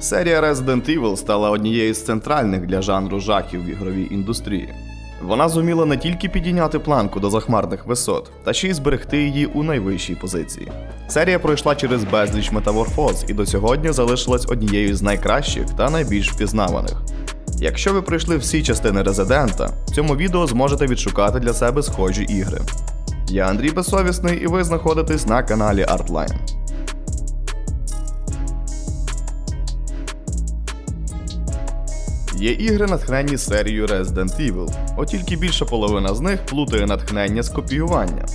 Серія Resident Evil стала однією з центральних для жанру жахів в ігровій індустрії. Вона зуміла не тільки підійняти планку до захмарних висот, та ще й зберегти її у найвищій позиції. Серія пройшла через безліч метаморфоз і до сьогодні залишилась однією з найкращих та найбільш впізнаваних. Якщо ви пройшли всі частини Резидента, в цьому відео зможете відшукати для себе схожі ігри. Я Андрій Безсовісний, і ви знаходитесь на каналі Artline. Є ігри, натхненні серією Resident Evil, от тільки більша половина з них плутає натхнення з копіювання.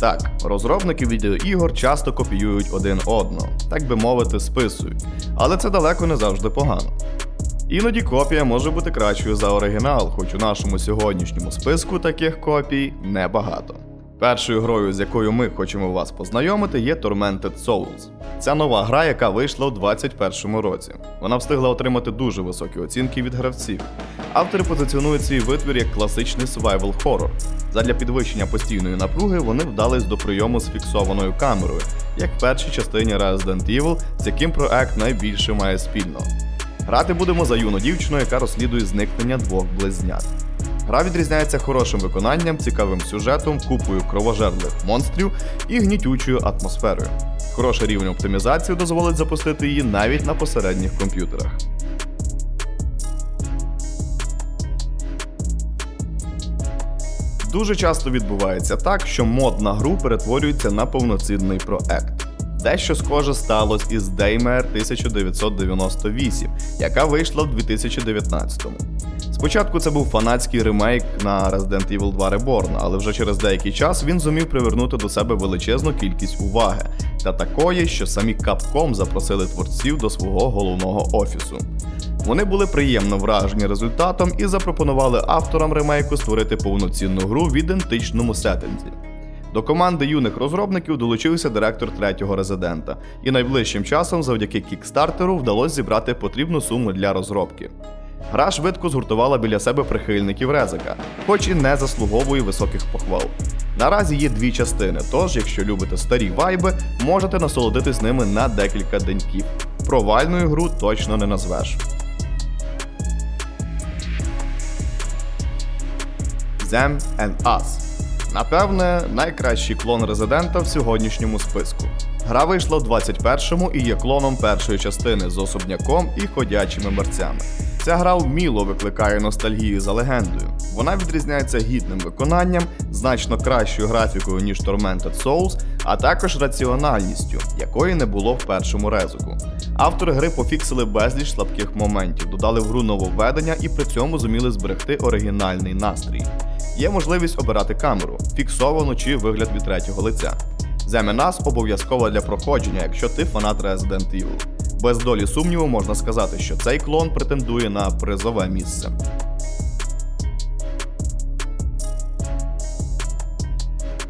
Так, розробники відеоігор часто копіюють один одного, так би мовити, списують, але це далеко не завжди погано. Іноді копія може бути кращою за оригінал, хоч у нашому сьогоднішньому списку таких копій небагато. Першою грою, з якою ми хочемо вас познайомити, є Tormented Souls. Це нова гра, яка вийшла у 2021 році. Вона встигла отримати дуже високі оцінки від гравців. Автори позиціонують свій витвір як класичний survival horror. Задля підвищення постійної напруги вони вдались до прийому з фіксованою камерою, як в першій частині Resident Evil, з яким проект найбільше має спільного. Грати будемо за юну дівчину, яка розслідує зникнення двох близнят. Гра відрізняється хорошим виконанням, цікавим сюжетом, купою кровожерливих монстрів і гнітючою атмосферою. Хороший рівень оптимізації дозволить запустити її навіть на посередніх комп'ютерах. Дуже часто відбувається так, що мод на гру перетворюється на повноцінний проект. Дещо схоже сталося із Daymare 1998, яка вийшла в 2019-му. Спочатку це був фанатський ремейк на Resident Evil 2 Reborn, але вже через деякий час він зумів привернути до себе величезну кількість уваги, та такої, що самі Capcom запросили творців до свого головного офісу. Вони були приємно вражені результатом і запропонували авторам ремейку створити повноцінну гру в ідентичному сеттинзі. До команди юних розробників долучився директор третього резидента, і найближчим часом, завдяки кікстартеру, вдалося зібрати потрібну суму для розробки. Гра швидко згуртувала біля себе прихильників Резика, хоч і не заслуговує високих похвал. Наразі є дві частини, тож, якщо любите старі вайби, можете насолодитись ними на декілька деньків. Провальною гру точно не назвеш. Them and Us. Напевне, найкращий клон Резидента в сьогоднішньому списку. Гра вийшла в 21-му і є клоном першої частини з особняком і ходячими мерцями. Ця гра вміло викликає ностальгію за легендою. Вона відрізняється гідним виконанням, значно кращою графікою, ніж Tormented Souls, а також раціональністю, якої не було в першому резику. Автори гри пофіксили безліч слабких моментів, додали в гру нововведення і при цьому зуміли зберегти оригінальний настрій. Є можливість обирати камеру, фіксовану чи вигляд від третього лиця. Земенас обов'язкова для проходження, якщо ти фанат Resident Evil. Без долі сумніву можна сказати, що цей клон претендує на призове місце.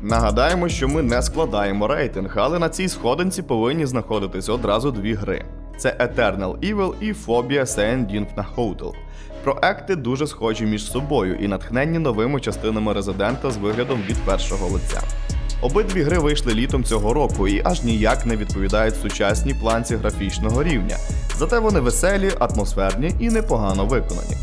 Нагадаємо, що ми не складаємо рейтинг, але на цій сходинці повинні знаходитись одразу дві гри: це Eternal Evil і Phobia на Hotel. Проекти дуже схожі між собою і натхненні новими частинами резидента з виглядом від першого лиця. Обидві гри вийшли літом цього року і аж ніяк не відповідають сучасній планці графічного рівня. Зате вони веселі, атмосферні і непогано виконані.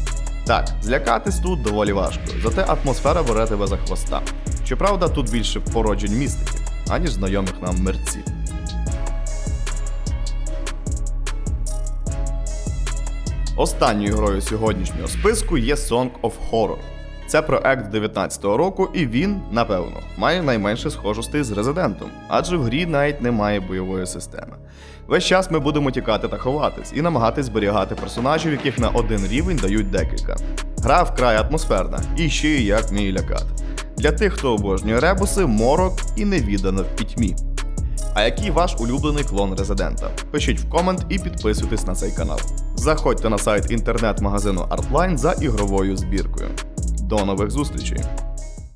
Так, злякатись тут доволі важко, зате атмосфера бере тебе за хвоста. Щоправда, тут більше породжень містики, аніж знайомих нам мерців. Останньою грою сьогоднішнього списку є Song of Horror. Це проект 19-го року, і він, напевно, має найменше схожостей з резидентом, адже в грі навіть немає бойової системи. Весь час ми будемо тікати та ховатись і намагатись зберігати персонажів, яких на один рівень дають декілька. Гра вкрай атмосферна і ще й як вміє лякати. Для тих, хто обожнює ребуси, морок і невідане в пітьмі. А який ваш улюблений клон резидента? Пишіть в комент і підписуйтесь на цей канал. Заходьте на сайт інтернет-магазину Artline за ігровою збіркою. До нових зустрічей!